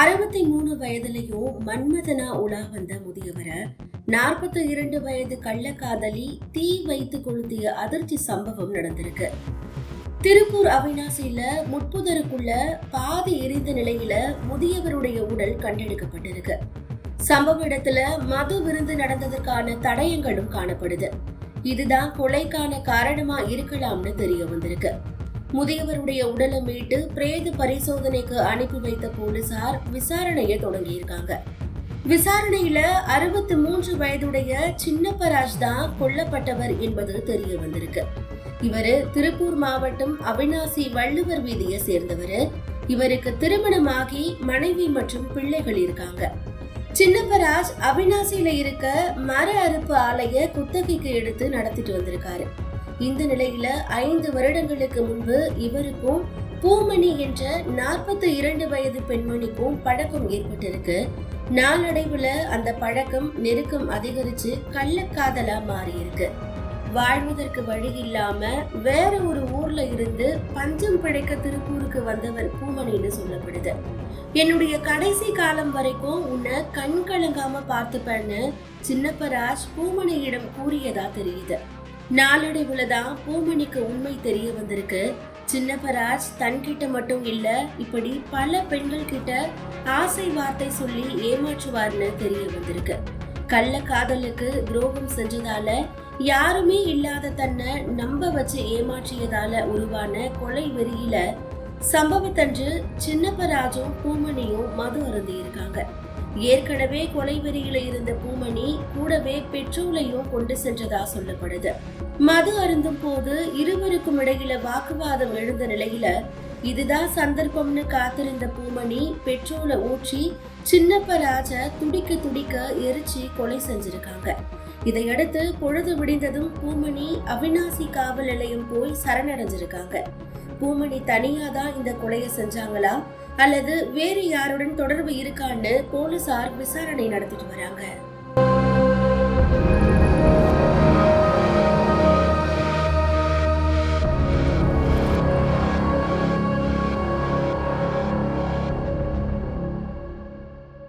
அறுபத்தி மூணு வயதுலயும் மன்மதனா உலா வந்த முதியவரை நாற்பத்தி இரண்டு வயது கள்ளக்காதலி தீ வைத்து கொளுத்திய அதிர்ச்சி சம்பவம் நடந்திருக்கு. திருப்பூர் அவினாசியில முட்புதருக்குள்ள பாதி எரிந்த நிலையில முதியவருடைய உடல் கண்டெடுக்கப்பட்டிருக்கு. சம்பவ இடத்துல மது விருந்து நடந்ததற்கான தடயங்களும் காணப்படுது. இதுதான் கொலைக்கான காரணமா இருக்கலாம்னு தெரிய வந்திருக்கு. முதியவருடைய உடலை மீட்டு பிரேத பரிசோதனைக்கு அனுப்பி வைத்த போலீசார் விசாரணையை தொடங்கியிருக்காங்க. விசாரணையில அறுபத்தி மூன்று வயதுடைய சின்னப்பராஜ் தான் கொல்லப்பட்டவர் என்பது தெரிய வந்திருக்கு. இவரு திருப்பூர் மாவட்டம் அவினாசி வள்ளுவர் வீதியை சேர்ந்தவர். இவருக்கு திருமணமாகி மனைவி மற்றும் பிள்ளைகள் இருக்காங்க. சின்னப்பராஜ் அவினாசியில இருக்க மர அறுப்பு ஆலைய குத்தகைக்கு எடுத்து நடத்திட்டு வந்திருக்காரு. இந்த நிலையில ஐந்து வருடங்களுக்கு முன்பு இவருக்கும் பூமணி என்ற நாற்பத்தி இரண்டு வயது பெண்மணிக்கும் பழக்கம் ஏற்பட்டிருக்கு. நாளடைவுல அந்த பழக்கம் நெருக்கம் அதிகரிச்சு கள்ளக்காதலா மாறி இருக்கு வாழ்வதற்கு வழி இல்லாம வேற ஒரு ஊர்ல இருந்து பஞ்சம் பிழைக்க திருப்பூருக்கு வந்தவர் பூமணின்னு சொல்லப்படுது. என்னுடைய கடைசி காலம் வரைக்கும் உன்னை கண் கலங்காம பார்த்துப்பேன்னு சின்னப்பராஜ் பூமணியிடம் கூறியதா தெரியுது. நாளடைவுலதான் பூமணிக்கு உண்மை தெரிய வந்திருக்கு. சின்னப்பராஜ் தன்கிட்ட மட்டும் இல்ல இப்படி பல பெண்கள் கிட்ட ஆசை வார்த்தை சொல்லி ஏமாற்றுவார்னு தெரிய வந்திருக்கு. கள்ள காதலுக்கு துரோகம் செஞ்சதால யாருமே இல்லாத தன்னை நம்ப வச்சு ஏமாற்றியதால உருவான கொலை வெறியில சம்பவத்தன்று சின்னப்பராஜும் பூமணியும் மது அருந்தி இருக்காங்க ஏற்கனவே கொலை வெறியில இருந்த பூமணி கூடவே பெட்ரோலையும் கொண்டு சென்றதா சொல்லப்படுது. மது அருந்தும் போது இருவருக்கும் இடையில வாக்குவாதம் எழுந்த நிலையில இதுதான் சந்தர்ப்பம்னு காத்திருந்த பூமணி பெட்ரோலை ஊற்றி சின்னப்ப ராஜ துடிக்க துடிக்க எரிச்சு கொலை செஞ்சிருக்காங்க. இதையடுத்து பொழுது விடிந்ததும் பூமணி அவினாசி காவல் நிலையம் போய் சரணடைஞ்சிருக்காங்க. பூமணி தனியா தான் இந்த கொலையை செஞ்சாங்களா? அல்லது வேறு யாருடன் தொடர்பு இருக்கான்னு போலீசார் விசாரணை நடத்திட்டு வராங்க.